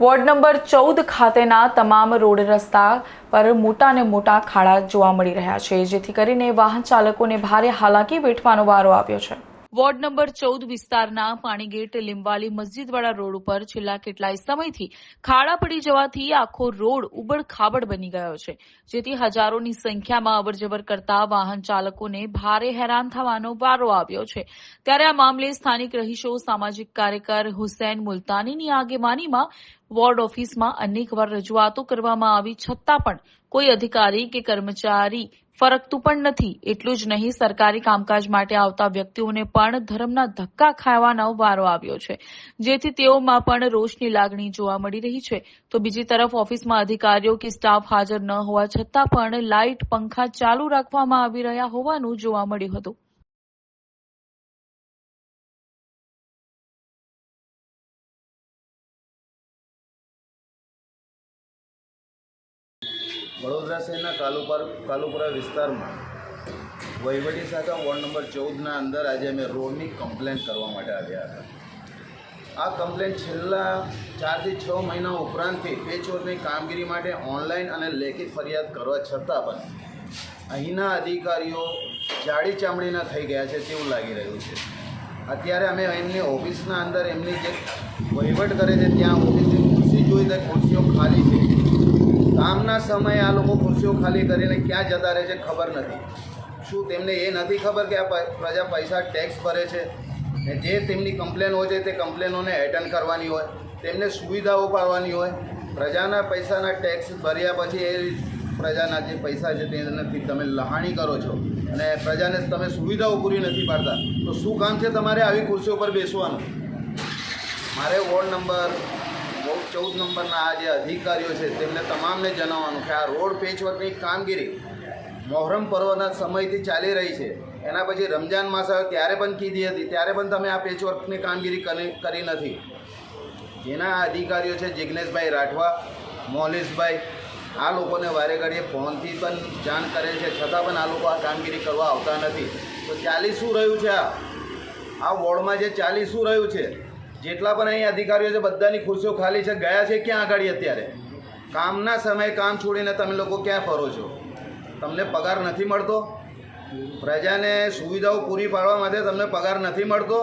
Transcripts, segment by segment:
Ward number ચૌદ ખાતેના તમામ રોડ રસ્તા પર મોટા ને મોટા ખાડા જોવા મળી રહ્યા છે, જેથી કરીને વાહન ચાલકોને ભારે હાલાકી વેઠવાનો વારો આવ્યો છે. વોર્ડ નંબર ચૌદ વિસ્તારના પાણીગેટ લીંબાલી મસ્જિદવાળા રોડ ઉપર છેલ્લા કેટલાય સમયથી ખાડા પડી જવાથી આખો રોડ ઉબડ ખાબડ બની ગયો છે, જેથી હજારોની સંખ્યામાં અવરજવર કરતા વાહન ચાલકોને ભારે હેરાન થવાનો વારો આવ્યો છે. ત્યારે આ મામલે સ્થાનિક રહીશો, સામાજિક કાર્યકર હુસૈન મુલતાનીની આગેવાનીમાં વોર્ડ ઓફિસમાં અનેકવાર રજૂઆતો કરવામાં આવી, છતાં પણ કોઈ અધિકારી કે કર્મચારી ફરકતું પણ નથી. એટલું જ નહીં, સરકારી કામકાજ માટે આવતા વ્યક્તિઓને પણ ધર્મના ધક્કા ખાવાનો વારો આવ્યો છે. જેથી તેઓમાં પણ રોષની લાગણી જોવા મળી રહી છે. તો બીજી તરફ ઓફિસમાં અધિકારીઓ કે સ્ટાફ હાજર ન હોવા છતાં પણ લાઇટ, પંખા ચાલુ રાખવામાં આવી રહ્યા હોવાનું જોવા મળ્યું હતું. વડોદરા શહેરના કાલુપર કાલુપુરા વિસ્તારમાં વહીવટી શાખા વોર્ડ નંબર ચૌદના અંદર આજે અમે રોડની કમ્પ્લેન કરવા માટે આવ્યા હતા. આ કમ્પ્લેન છેલ્લા ચારથી છ મહિના ઉપરાંતથી પેચોરની કામગીરી માટે ઓનલાઈન અને લેખિત ફરિયાદ કરવા છતાં પણ અહીંના અધિકારીઓ જાડી ચામડીના થઈ ગયા છે તેવું લાગી રહ્યું છે. અત્યારે અમે એમની ઓફિસના અંદર એમની જે વહીવટ કરે છે, ત્યાં ઓફિસની ખુરશી જોઈ તો ખુરશીઓ ખાલી છે. કામના સમયે આ લોકો ખુરશીઓ ખાલી કરીને ક્યાં જતા રહે છે ખબર નથી. શું તેમને એ નથી ખબર કે આ પ્રજા પૈસા ટેક્સ ભરે છે? ને જે તેમની કમ્પ્લેન હોય છે તે કમ્પ્લેનોને એટેન્ડ કરવાની હોય, તેમને સુવિધાઓ પાડવાની હોય. પ્રજાના પૈસાના ટેક્સ ભર્યા પછી એ પ્રજાના જે પૈસા છે તેનાથી તમે લહાણી કરો છો. અને પ્રજાને તમે સુવિધાઓ પૂરી નથી પાડતા. તો શું કામ છે તમારે આવી ખુરશીઓ પર બેસવાનું? મારે વોર્ડ નંબર વોર્ડ ચૌદ નંબરના આ જે અધિકારીઓ છે, તેમને તમામને જણાવવાનું કે આ રોડ પેચવર્કની કામગીરી મોહરમ પર્વના સમયથી ચાલી રહી છે. એના પછી રમજાન માસ આવ્યો ત્યારે પણ કીધી હતી, ત્યારે પણ તમે આ પેચવર્કની કામગીરી કરી નથી. જેના અધિકારીઓ છે જિજ્ઞેશભાઈ રાઠવા મોલેશભાઈ આ લોકોને વારે ઘડીએ ફોનથી પણ જાણ કરે છે, છતાં પણ આ લોકો આ કામગીરી કરવા આવતા નથી. તો ચાલી શું રહ્યું છે આ. આ વોર્ડમાં જે ચાલી શું રહ્યું છે જેટલા પણ અહીં અધિકારીઓ છે, બધાની ખુરશીઓ ખાલી છે, ગયા છે ક્યાં આગળ અત્યારે? કામના સમયે કામ છોડીને તમે લોકો ક્યાં ફરો છો? તમને પગાર નથી મળતો? પ્રજાને સુવિધાઓ પૂરી પાડવા માટે તમને પગાર નથી મળતો?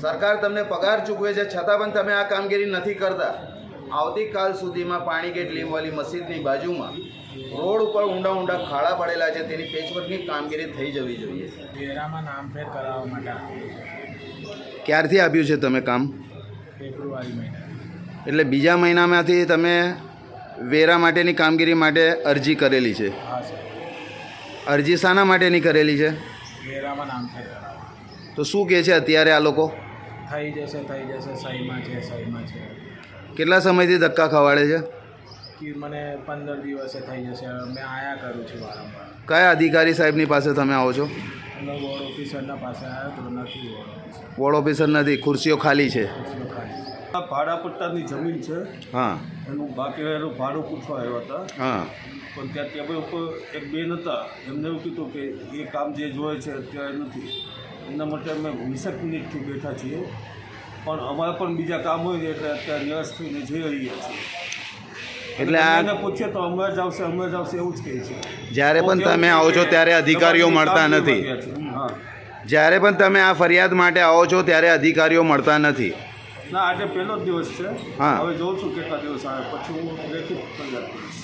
સરકાર તમને પગાર ચૂકવે છે, છતાં પણ તમે આ કામગીરી નથી કરતા. આવતીકાલ સુધીમાં પાણીગેટ લીમવાલી મસ્જિદની બાજુમાં રોડ ઉપર ઊંડા ઊંડા ખાડા પડેલા છે, તેની પેચવર્કની કામગીરી થઈ જવી જોઈએ. નામ ફેર કરાવવા માટે ક્યારથી આપ્યું છે તમે કામ? ફેબ્રુઆરી મહિના એટલે બીજા મહિનામાંથી તમે વેરા માટેની કામગીરી માટે અરજી કરેલી છે. અરજી શાના માટેની કરેલી છે? વેરામાં નામ તો શું કહે છે અત્યારે આ લોકો? થઈ જશે થઈ જશે. સહીમાં છે સહીમાં છે. કેટલા સમયથી ધક્કા ખવાડે છે? કે મને પંદર દિવસે થઈ જશે. મેં આયા કરું છું વારંવાર. કયા અધિકારી સાહેબની પાસે તમે આવો છો? વોર્ડ ઓફિસરના પાસે આવ્યો તો નથી વોર્ડ ઓફિસર. વોર્ડ ઓફિસર નથી ખુરશીઓ ખાલી છે. ખુરશીઓ ખાલી આ ભાડા પટ્ટાની જમીન છે. હા. એનું બાકી રહેલું ભાડું પૂછવા આવ્યા હતા. હા. પણ ત્યાં ટેબલ ઉપર એક બેન હતા. એમને એવું કીધું કે એ કામ જે જોઈએ છે અત્યારે નથી. એના માટે અમે વીસેક મિનિટથી બેઠા છીએ. પણ અમારે પણ બીજા કામ હોય એટલે અત્યારે નિરાશ થઈને જઈ રહ્યા છીએ. એટલે આ પૂછ્યો તો હમણાં જ આવશે જ આવશે એવું જ કહે છે. જ્યારે પણ તમે આવો છો ત્યારે અધિકારીઓ મળતા નથી. જ્યારે પણ તમે આ ફરિયાદ માટે આવો છો ત્યારે અધિકારીઓ મળતા નથી. ના આજે પહેલો જ દિવસ છે. હવે જોઉં છું કેટલા દિવસ આવે પછી હું લેખિત ફરિયાદ કરીશ.